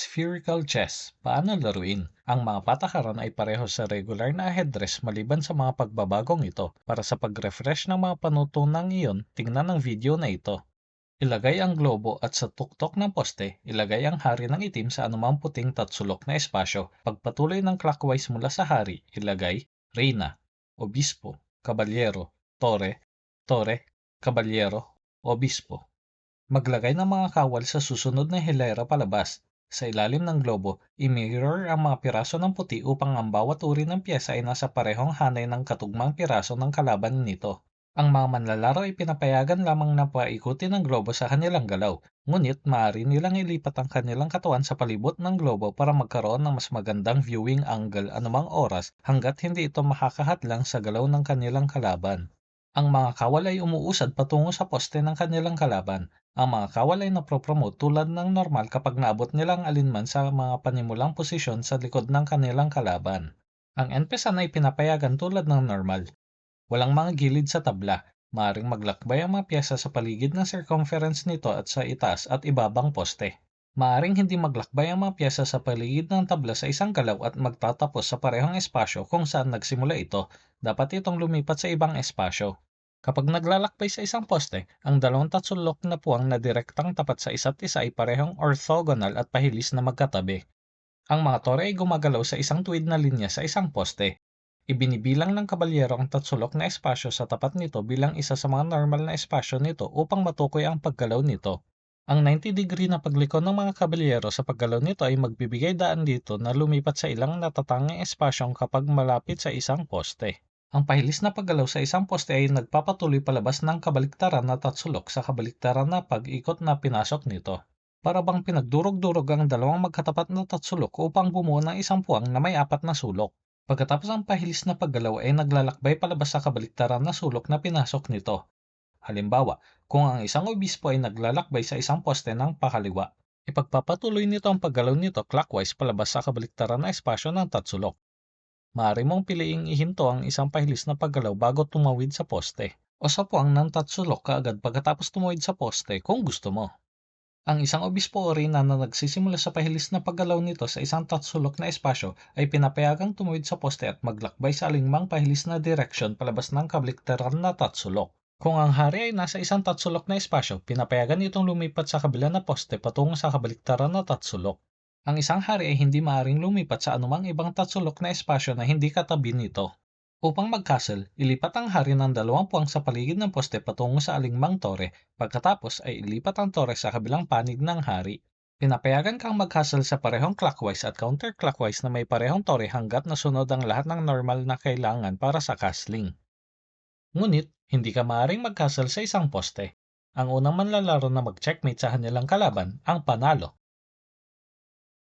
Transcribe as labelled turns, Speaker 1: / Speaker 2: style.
Speaker 1: Spherical chess. Paano laruin? Ang mga patakaran ay pareho sa regular na aheadress maliban sa mga pagbabagong ito. Para sa pag-refresh ng mga panutunang iyon, tingnan ang video na ito. Ilagay ang globo at sa tuktok ng poste, ilagay ang hari ng itim sa anumang puting tatsulok na espasyo. Pagpatuloy ng clockwise mula sa hari, ilagay Reina, Obispo, Kabalyero, Tore, Tore, Kabalyero, Obispo. Maglagay ng mga kawal sa susunod na hilera palabas. Sa ilalim ng globo, i-mirror ang mga piraso ng puti upang ang bawat uri ng pyesa ay nasa parehong hanay ng katugmang piraso ng kalaban nito. Ang mga manlalaro ay pinapayagan lamang na paikutin ang globo sa kanilang galaw, ngunit maaari nilang ilipat ang kanilang katawan sa palibot ng globo para magkaroon ng mas magandang viewing angle anumang oras hanggat hindi ito makakahadlang sa galaw ng kanilang kalaban. Ang mga kawal ay umuusad patungo sa poste ng kanilang kalaban ang mga kawal ay napropromote tulad ng normal kapag naabot nila ang alinman sa mga panimulang posisyon sa likod ng kanilang kalaban. Ang NPSan ay pinapayagan tulad ng normal. Walang mga gilid sa tabla, maaaring maglakbay ang mga pyesa sa paligid ng circumference nito at sa itaas at ibabang poste. Maaring hindi maglakbay ang mga pyesa sa paligid ng tabla sa isang galaw at magtatapos sa parehong espasyo kung saan nagsimula ito, dapat itong lumipat sa ibang espasyo. Kapag naglalakbay sa isang poste, ang dalawang tatsulok na puwang na direktang tapat sa isa't isa ay parehong orthogonal at pahilis na magkatabi. Ang mga tore ay gumagalaw sa isang tuwid na linya sa isang poste. Ibinibilang ng kabalyero ang tatsulok na espasyo sa tapat nito bilang isa sa mga normal na espasyo nito upang matukoy ang paggalaw nito. Ang 90 degree na pagliko ng mga kabalyero sa paggalaw nito ay magbibigay daan dito na lumipat sa ilang natatanging espasyong kapag malapit sa isang poste. Ang pahilis na paggalaw sa isang poste ay nagpapatuloy palabas ng kabaliktaran na tatsulok sa kabaliktaran na pag-ikot na pinasok nito. Para bang pinagdurog-durog ang dalawang magkatapat na tatsulok upang bumuo ng isang puwang na may apat na sulok. Pagkatapos ang pahilis na paggalaw ay naglalakbay palabas sa kabaliktaran na sulok na pinasok nito. Halimbawa, kung ang isang obispo ay naglalakbay sa isang poste ng pakaliwa, ipagpapatuloy nito ang paggalaw nito clockwise palabas sa kabaliktaran na espasyo ng tatsulok. Maaari mong piliing ihinto ang isang pahilis na paggalaw bago tumawid sa poste o sa puwang ng tatsulok kaagad pagkatapos tumawid sa poste kung gusto mo. Ang isang obispo o reyna na nagsisimula sa pahilis na paggalaw nito sa isang tatsulok na espasyo ay pinapayagang tumawid sa poste at maglakbay sa alingmang pahilis na direksyon palabas ng kabaliktaran na tatsulok. Kung ang hari ay nasa isang tatsulok na espasyo, pinapayagan itong lumipat sa kabila na poste patungo sa kabaliktaran na tatsulok. Ang isang hari ay hindi maaaring lumipat sa anumang ibang tatsulok na espasyo na hindi katabi nito. Upang mag-castle, ilipat ang hari ng dalawang puwang sa paligid ng poste patungo sa alingmang tore, pagkatapos ay ilipat ang tore sa kabilang panig ng hari. Pinapayagan kang mag-castle sa parehong clockwise at counterclockwise na may parehong tore hanggat nasunod ang lahat ng normal na kailangan para sa castling. Ngunit, hindi ka maaaring mag-castle sa isang poste. Ang unang manlalaro na mag-checkmate sa kanilang kalaban, ang panalo,